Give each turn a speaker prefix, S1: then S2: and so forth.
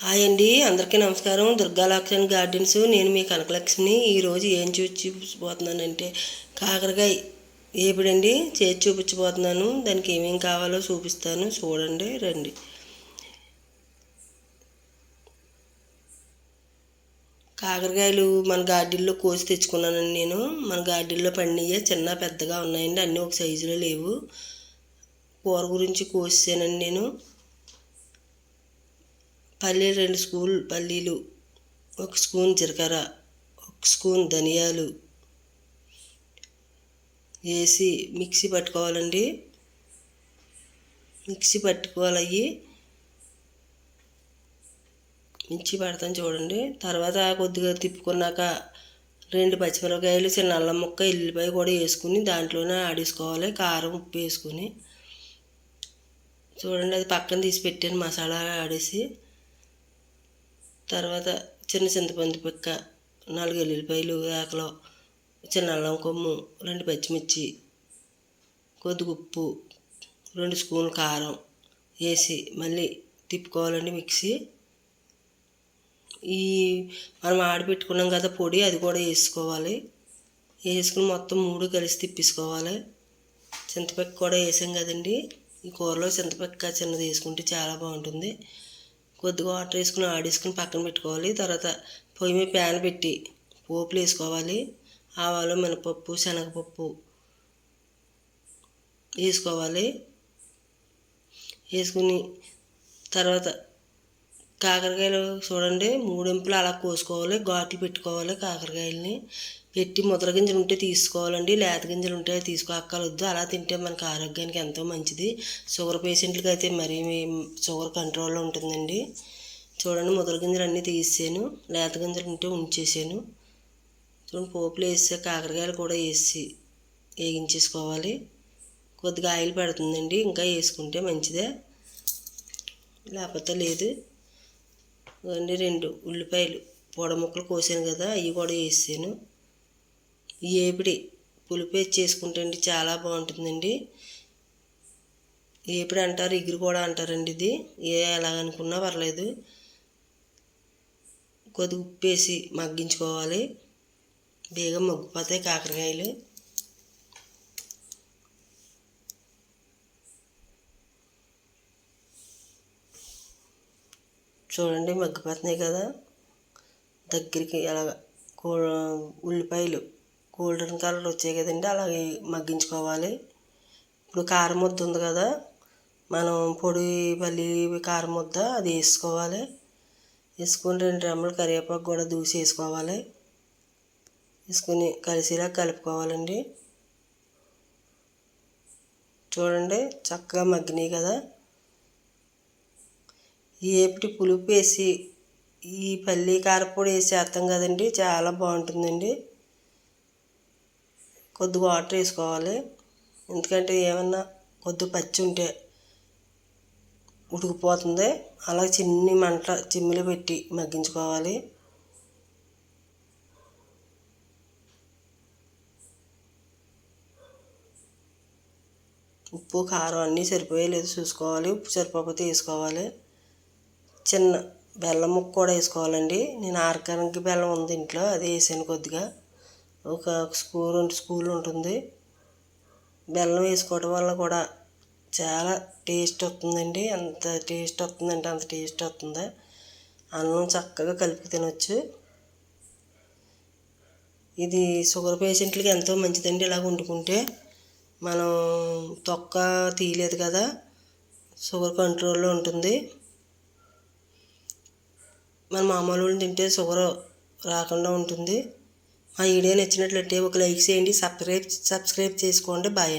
S1: Hi అండి అందరికీ నమస్కారం. దుర్గాలక్ష్మణ్ గార్డెన్స్. నేను మీ కనకలక్ష్మిని ఈరోజు ఏం చూసి చూపించబోతున్నానంటే కాకరకాయ ఏపిడండి. చేసి చూపించబోతున్నాను. దానికి ఏమేమి కావాలో చూపిస్తాను. చూడండి రండి. కాకరకాయలు మన గార్డెన్లో కోసి తెచ్చుకున్నానండి నేను. మన గార్డెన్లో పండియే చిన్న పెద్దగా ఉన్నాయండి. అన్నీ ఒక సైజులో లేవు. కూర గురించి కోసానండి నేను. పల్లీలు రెండు స్పూన్ పల్లీలు ఒక స్పూన్ జీలకర్ర ఒక స్పూన్ ధనియాలు వేసి మిక్సీ పట్టుకోవాలండి. మిక్సీ పట్టుకోవాలి. అవి మిక్సీ పడతాను చూడండి. తర్వాత కొద్దిగా తిప్పుకున్నాక రెండు పచ్చిమిరపకాయలు చిన్న అల్లం ముక్క ఎల్లిపాయ కూడా వేసుకుని దాంట్లోనే ఆడేసుకోవాలి. కారం ఉప్పు వేసుకుని. చూడండి అది పక్కన తీసి పెట్టాను మసాలా ఆడేసి. తర్వాత చిన్న చింతపండు పిక్క నాలుగు ఎల్లుల్లిపాయలు ఆకలో చిన్న అల్లం కొమ్ము రెండు పచ్చిమిర్చి కొద్దిగా ఉప్పు రెండు స్పూన్లు కారం వేసి మళ్ళీ తిప్పుకోవాలండి మిక్సీ. ఈ మనం ఆడిపెట్టుకున్నాం కదా పొడి అది కూడా వేసుకోవాలి. వేసుకుని మొత్తం మూడు కలిసి తిప్పేసుకోవాలి. చింతపిక్క కూడా వేసాం కదండి. ఈ కూరలో చింతపిక్క చిన్నది వేసుకుంటే చాలా బాగుంటుంది. కొద్దిగా వాటర్ వేసుకుని ఆడేసుకుని పక్కన పెట్టుకోవాలి. తర్వాత పొయ్యి మీద ప్యాన్ పెట్టి పోపులు వేసుకోవాలి. ఆవాలు మినపప్పు శనగపప్పు వేసుకోవాలి. వేసుకుని తర్వాత కాకరకాయలు చూడండి మూడింపులు అలా కోసుకోవాలి ఘాట్లు పెట్టుకోవాలి కాకరకాయలని. పెట్టి ముద్ర గింజలు ఉంటే తీసుకోవాలండి లేత గింజలు ఉంటే తీసుకోక్కర్వద్దు అలా తింటే మనకు ఆరోగ్యానికి ఎంతో మంచిది. షుగర్ పేషెంట్లకి అయితే మరీ షుగర్ కంట్రోల్లో ఉంటుందండి. చూడండి ముద్ర గింజలు అన్నీ తీసాను లేత గింజలు ఉంటే ఉంచేసాను. చూడండి పోపులు వేస్తే కాకరకాయలు కూడా వేసి వేగించేసుకోవాలి. కొద్దిగా ఆయిల్ పడుతుందండి ఇంకా వేసుకుంటే మంచిదే. లేకపోతే లేదు. రెండు ఉల్లిపాయలు పొడ ముక్కలు కోసాను కదా అవి కూడా వేసాను. ఏపిడి పులిపేసి చేసుకుంటే అండి చాలా బాగుంటుందండి. ఏపిడి అంటారు ఇగురు కూడా అంటారండి ఇది. ఏ ఎలాగనుకున్నా పర్లేదు. కొద్దిగా ఉప్పు వేసి మగ్గించుకోవాలి. బేగం మగ్గిపోతాయి కాకరకాయలు. చూడండి మగ్గిపోతున్నాయి కదా. దగ్గరికి అలాగ ఉల్లిపాయలు గోల్డెన్ కలర్ వచ్చాయి కదండి అలాగే మగ్గించుకోవాలి. ఇప్పుడు కారం ముద్ద ఉంది కదా మనం పొడి పల్లి కారం ముద్ద అది వేసుకోవాలి. వేసుకొని రెండు రెమ్మలు కరివేపాకు కూడా దూసి వేసుకోవాలి. వేసుకొని కలిసిలా కలుపుకోవాలండి. చూడండి చక్కగా మగ్గినాయి కదా. ఏపిటి పులుపు వేసి ఈ పల్లి కారపొడి వేసి అర్థం కదండి. చాలా బాగుంటుందండి. కొద్ది వాటర్ వేసుకోవాలి. ఎందుకంటే ఏమన్నా కొద్ది పచ్చి ఉంటే ఉడికిపోతుంది. అలా చిన్ని మంట చిమ్మిలో పెట్టి మగ్గించుకోవాలి. ఉప్పు కారం అన్నీ సరిపోయలేదు చూసుకోవాలి. ఉప్పు సరిపోతే వేసుకోవాలి. చిన్న బెల్లం ముక్క కూడా వేసుకోవాలండి. నేను ఆర్గానిక్ బెల్లం ఉంది ఇంట్లో అది వేసాను కొద్దిగా. ఒక స్కూల్ రెండు ఉంటుంది. బెల్లం వేసుకోవడం వల్ల కూడా చాలా టేస్ట్ వస్తుందండి. అంత టేస్ట్ వస్తుందంటే అంత టేస్ట్ వస్తుంది. అన్నం చక్కగా కలిపి తినొచ్చు. ఇది షుగర్ పేషెంట్లకి ఎంతో మంచిదండి ఇలా వండుకుంటే. మనం తొక్క తీయలేదు కదా షుగర్ కంట్రోల్లో ఉంటుంది. మన మామూలు తింటే షుగర్ రాకుండా ఉంటుంది. మా వీడియో నచ్చినట్లయితే ఒక లైక్ చేయండి. సబ్స్క్రైబ్ సబ్స్క్రైబ్ చేసుకోండి. బాయ్